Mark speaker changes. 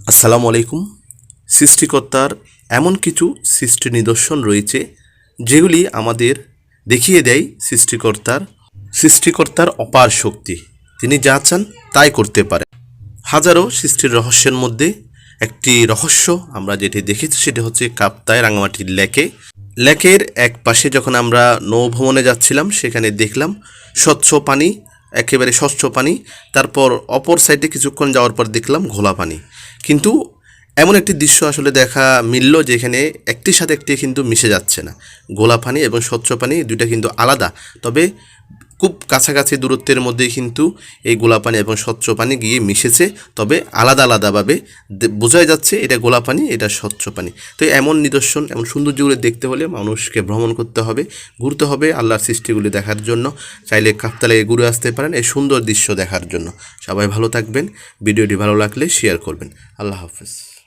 Speaker 1: আসসালামু আলাইকুম। সৃষ্টিকর্তার এমন কিছু সৃষ্টি নিদর্শন রয়েছে, যেগুলি আমাদের দেখিয়ে দেয় সৃষ্টিকর্তার সৃষ্টিকর্তার অপার শক্তি। তিনি যা চান তাই করতে পারে। হাজারো সৃষ্টির রহস্যের মধ্যে একটি রহস্য আমরা যেটি দেখেছি, সেটি হচ্ছে কাপ্তায় রাঙামাটির লেকে। লেকের এক পাশে যখন আমরা নৌভ্রমণে যাচ্ছিলাম, সেখানে দেখলাম স্বচ্ছ পানি একেবারে স্বচ্ছ পানি, তারপর অপর সাইডে কিছুক্ষণ যাওয়ার পর দেখলাম ঘোলা পানি। কিন্তু এমন একটি দৃশ্য আসলে দেখা মিলল যেখানে একটির সাথে একটি কিন্তু মিশে যাচ্ছে না। গোলাপানি এবং স্বচ্ছ পানি দুইটা কিন্তু আলাদা। তবে খুব কাছাকাছি দূরত্বের মধ্যে কিন্তু এই গোলা পানি এবং স্বচ্ছ পানি গিয়ে মিশেছে। তবে আলাদা আলাদাভাবে বোঝাই যাচ্ছে এটা গোলা পানি, এটা স্বচ্ছ পানি। তো এমন নিদর্শন, এমন সৌন্দর্যগুলো দেখতে হলে মানুষকে ভ্রমণ করতে হবে, ঘুরতে হবে আল্লাহর সৃষ্টিগুলি দেখার জন্য। চাইলে কাপ্তালে ঘুরে আসতে পারেন এই সুন্দর দৃশ্য দেখার জন্য। সবাই ভালো থাকবেন, ভিডিওটি ভালো লাগলে শেয়ার করবেন। আল্লাহ হাফেজ।